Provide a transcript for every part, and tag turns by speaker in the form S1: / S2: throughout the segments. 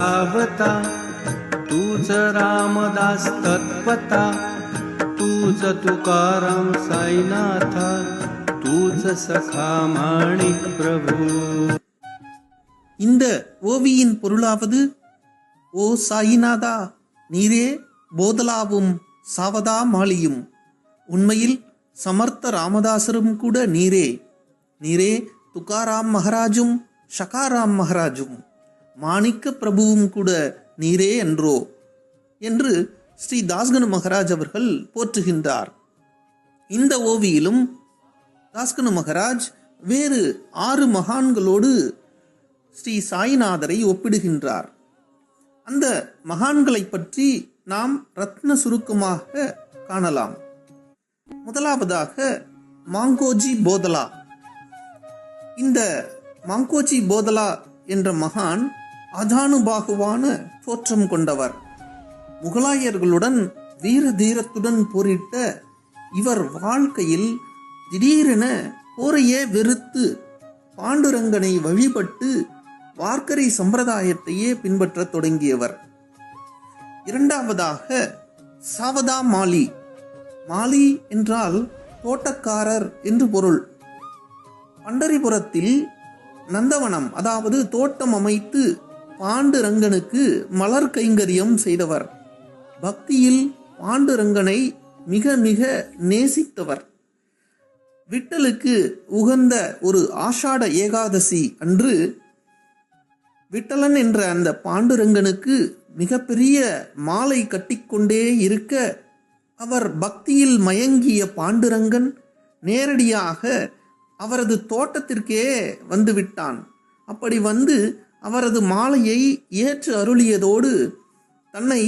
S1: आवता तूच रामदास तत्पता तूच तुकाराम साईनाथा तूच सखा माणिक प्रभू
S2: இந்த ஓவியின் பொருளாவது ஓ சாயிநாதா நீரே போதலாவும் சாவதா மாலியும் உண்மையில் சமர்த்த ராமதாசரும் கூட நீரே நீரே துகாராம் மகராஜும் ஷகாராம் மகராஜும் மாணிக்க பிரபுவும் கூட நீரே என்றோ? என்று ஸ்ரீ தாஸ்கனு மகராஜ் அவர்கள் போற்றுகின்றார். இந்த ஓவியிலும் தாஸ்கனு மகராஜ் வேறு ஆறு மகான்களோடு ஸ்ரீ சாய்நாதரை ஒப்பிடுகின்றார். அந்த மகான்களை பற்றி நாம் ரத்ன சுருக்கமாக காணலாம். முதலாவதாக மாங்கோஜி போதலா. இந்த மாங்கோஜி போதலா என்ற மகான் அதானுபாகுவான தோற்றம் கொண்டவர். முகலாயர்களுடன் வீர தீரத்துடன் போரிட்ட இவர் வாழ்க்கையில் திடீரென போரையே வெறுத்து பாண்டுரங்கனை வழிபட்டு வார்க்கரை சம்பிரதாயத்தையே பின்பற்றத் தொடங்கியவர். இரண்டாவதாக சாவதா மாலி. மாலி என்றால் தோட்டக்காரர் என்று பொருள். பண்டரிபுரத்தில் நந்தவனம் அதாவது தோட்டம் அமைத்து பாண்டுரங்கனுக்கு மலர் கைங்கரியம் செய்தவர். பக்தியில் பாண்டுரங்கனை மிக மிக நேசித்தவர். விட்டலுக்கு உகந்த ஒரு ஆஷாட ஏகாதசி அன்று விட்டலன் என்ற அந்த பாண்டுரங்கனுக்கு மிகப்பெரிய மாலை கட்டிக்கொண்டே இருக்க அவர் பக்தியில் மயங்கிய பாண்டுரங்கன் நேரடியாக அவரது தோட்டத்திற்கே வந்து விட்டான். அப்படி வந்து அவரது மாலையை ஏற்று அருளியதோடு தன்னை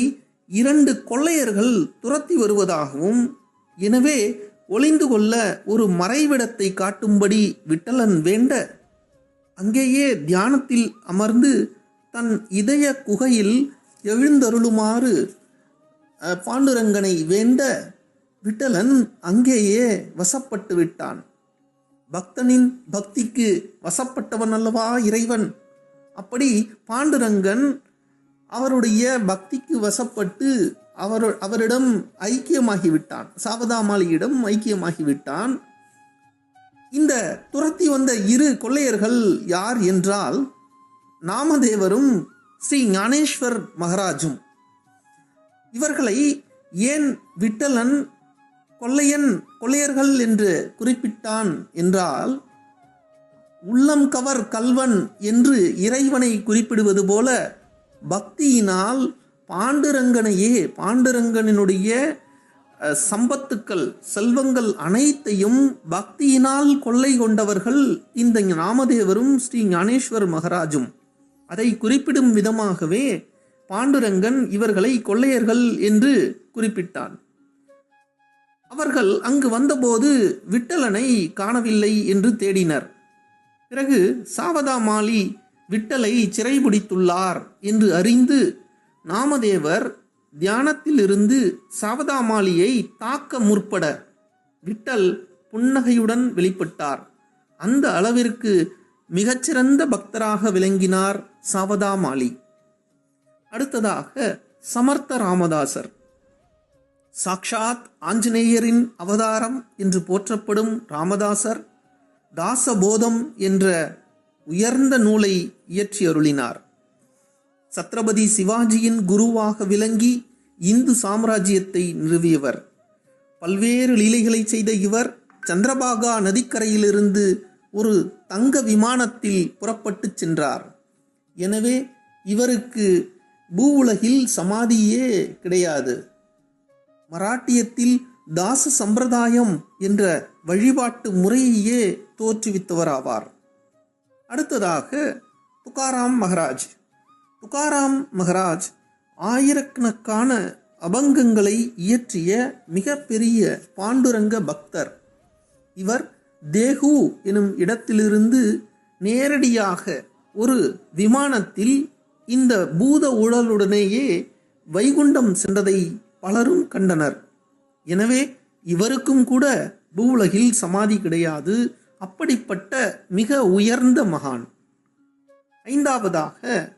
S2: இரண்டு கொள்ளையர்கள் துரத்தி வருவதாகவும் எனவே ஒளிந்து கொள்ள ஒரு மறைவிடத்தை காட்டும்படி விட்டலன் வேண்ட அங்கேயே தியானத்தில் அமர்ந்து தன் இதய குகையில் எழுந்தருளுமாறு பாண்டுரங்கனை வேண்ட விட்டலன் அங்கேயே வசப்பட்டு விட்டான் பக்தனின் பக்திக்கு வசப்பட்டவன் அல்லவா இறைவன்? அப்படி பாண்டுரங்கன் அவருடைய பக்திக்கு வசப்பட்டு அவர் அவரிடம் ஐக்கியமாகிவிட்டான். சாவதாமாலியிடம் ஐக்கியமாகிவிட்டான். இந்த துரத்தி வந்த இரு கொள்ளையர்கள் யார் என்றால் நாமதேவரும் ஸ்ரீ ஞானேஸ்வர் மகராஜும். இவர்களை ஏன் விட்டலன் கொள்ளையன் கொள்ளையர்கள் என்று குறிப்பிட்டான் என்றால் உள்ளம் கவர் கல்வன் என்று இறைவனை குறிப்பிடுவது போல பக்தியினால் பாண்டுரங்கனையே பாண்டுரங்கனினுடைய சம்பத்துக்கள் செல்வங்கள் அனைத்தையும் பக்தியினால் கொள்ளை கொண்டவர்கள் இந்த நாமதேவரும் ஸ்ரீ ஞானேஸ்வர் மகராஜும். அதை குறிப்பிடும் விதமாகவே பாண்டுரங்கன் இவர்களை கொள்ளையர்கள் என்று குறிப்பிட்டான். அவர்கள் அங்கு வந்தபோது விட்டலனை காணவில்லை என்று தேடினர். பிறகு சாவதாமாலி விட்டலை சிறைபிடித்துள்ளார் என்று அறிந்து நாமதேவர் தியானத்திலிருந்து சாவதாமாலியை தாக்க முற்பட விட்டல் புன்னகையுடன் வெளிப்பட்டார். அந்த அளவிற்கு மிகச்சிறந்த பக்தராக விளங்கினார் சாவதாமாலி. அடுத்ததாக சமர்த்த ராமதாசர். சாக்ஷாத் ஆஞ்சநேயரின் அவதாரம் என்று போற்றப்படும் ராமதாசர் தாசபோதம் என்ற உயர்ந்த நூலை இயற்றி அருளினார். சத்ரபதி சிவாஜியின் குருவாக விளங்கி இந்து சாம்ராஜ்யத்தை நிறுவியவர். பல்வேறு லீலைகளை செய்த இவர் சந்திரபாகா நதிக்கரையிலிருந்து ஒரு தங்க விமானத்தில் புறப்பட்டுச் சென்றார். எனவே இவருக்கு பூ உலகில் சமாதியே கிடையாது. மராட்டியத்தில் தாச சம்பிரதாயம் என்ற வழிபாட்டு முறையையே தோற்றுவித்தவராவார். அடுத்ததாக துகாராம் மகராஜ். துகாராம் மகராஜ் ஆயிரக்கணக்கான அபங்கங்களை இயற்றிய மிகப்பெரிய பாண்டுரங்க பக்தர். இவர் தேகு எனும் இடத்திலிருந்து நேரடியாக ஒரு விமானத்தில் இந்த பூத உடலுடனேயே வைகுண்டம் சென்றதை பலரும் கண்டனர். எனவே இவருக்கும் கூட பூவுலகில் சமாதி கிடையாது. அப்படிப்பட்ட மிக உயர்ந்த மகான். ஐந்தாவதாக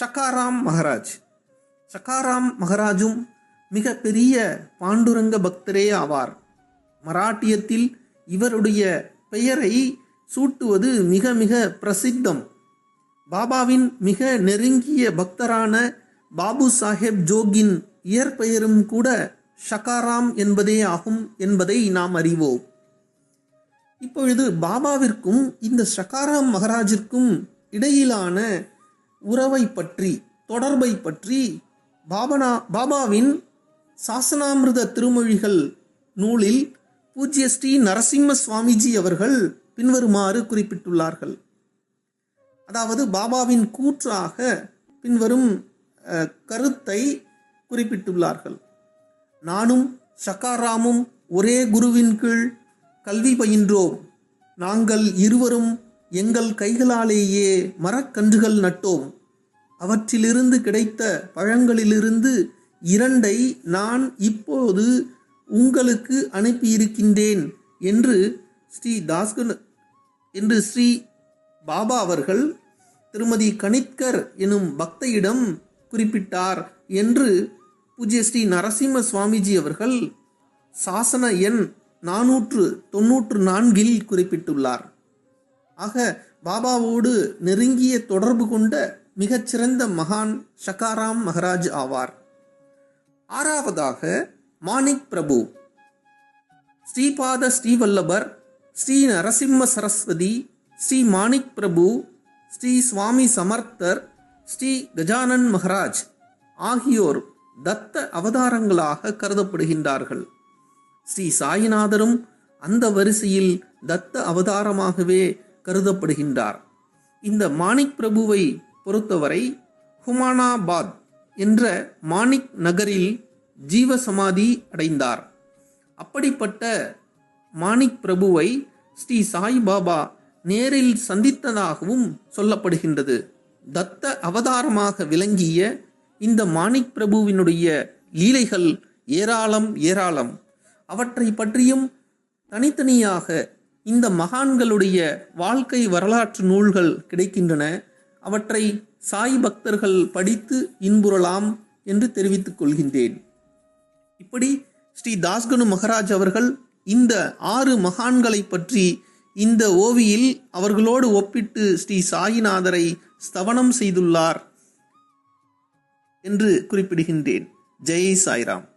S2: ஷக்காராம் மகராஜ். சகாராம் மகராஜும் மிக பெரிய பாண்டுரங்க பக்தரே ஆவார். மராட்டியத்தில் இவருடைய பெயரை சூட்டுவது மிக மிக பிரசித்தம். பாபாவின் மிக நெருங்கிய பக்தரான பாபு சாஹேப் ஜோகின் இயற்பெயரும் கூட ஷகாராம் என்பதே ஆகும் என்பதை நாம் அறிவோம். இப்பொழுது பாபாவிற்கும் இந்த ஷகாராம் மகராஜிற்கும் இடையிலான உறவை பற்றி தொடர்பை பற்றி பாபனா பாபாவின் சாசனாமிருத திருமொழிகள் நூலில் பூஜ்ய ஸ்ரீ நரசிம்ம சுவாமிஜி அவர்கள் பின்வருமாறு குறிப்பிட்டுள்ளார்கள். அதாவது பாபாவின் கூற்றாக பின்வரும் கருத்தை குறிப்பிட்டுள்ளார்கள். நானும் ஷக்காராமும் ஒரே குருவின் கீழ் கல்வி பயின்றோம். நாங்கள் இருவரும் எங்கள் கைகளாலேயே மரக்கன்றுகள் நட்டோம். அவற்றிலிருந்து கிடைத்த பழங்களிலிருந்து இரண்டை நான் இப்போது உங்களுக்கு அனுப்பியிருக்கின்றேன் என்று ஸ்ரீ தாஸ்கன் என்று ஸ்ரீ பாபா அவர்கள் திருமதி கணித்கர் எனும் பக்தையிடம் குறிப்பிட்டார் என்று பூஜ்ய ஸ்ரீ நரசிம்ம சுவாமிஜி அவர்கள் சாசன எண் நானூற்று தொன்னூற்று நான்கில் குறிப்பிட்டுள்ளார். ஆக பாபாவோடு நெருங்கிய தொடர்பு கொண்ட மிகச்சிறந்த மகான் ஷகாராம் மகராஜ் ஆவார். ஆறாவதாக மாணிக் பிரபு. ஸ்ரீபாத ஸ்ரீவல்லபர் ஸ்ரீ நரசிம்ம சரஸ்வதி ஸ்ரீ மாணிக் பிரபு ஸ்ரீ சுவாமி சமர்த்தர் ஸ்ரீ கஜானன் மகராஜ் ஆகியோர் தத்த அவதாரங்களாக கருதப்படுகின்றார்கள். ஸ்ரீ சாயிநாதரும் அந்த வரிசையில் தத்த அவதாரமாகவே கருதப்படுகின்றார். இந்த மாணிக் பிரபுவை பொறுத்தவரை ஹுமானாபாத் என்ற மாணிக் நகரில் ஜீவசமாதி அடைந்தார். அப்படிப்பட்ட மாணிக் பிரபுவை ஸ்ரீ சாய்பாபா நேரில் சந்தித்ததாகவும் சொல்லப்படுகின்றது. தத்த அவதாரமாக விளங்கிய இந்த மாணிக் பிரபுவினுடைய லீலைகள் ஏராளம் ஏராளம். அவற்றை பற்றியும் தனித்தனியாக இந்த மகான்களுடைய வாழ்க்கை வரலாற்று நூல்கள் கிடைக்கின்றன. அவற்றை சாய் பக்தர்கள் படித்து இன்புறலாம் என்று தெரிவித்துக் கொள்கின்றேன். இப்படி ஸ்ரீ தாஸ்கனு மகராஜ் அவர்கள் இந்த ஆறு மகான்களை பற்றி இந்த ஓவியில் அவர்களோடு ஒப்பிட்டு ஸ்ரீ சாயிநாதரை ஸ்தவனம் செய்துள்ளார். என்று குறிப்பிடுகின்றேன். ஜெய் சாய்ராம்.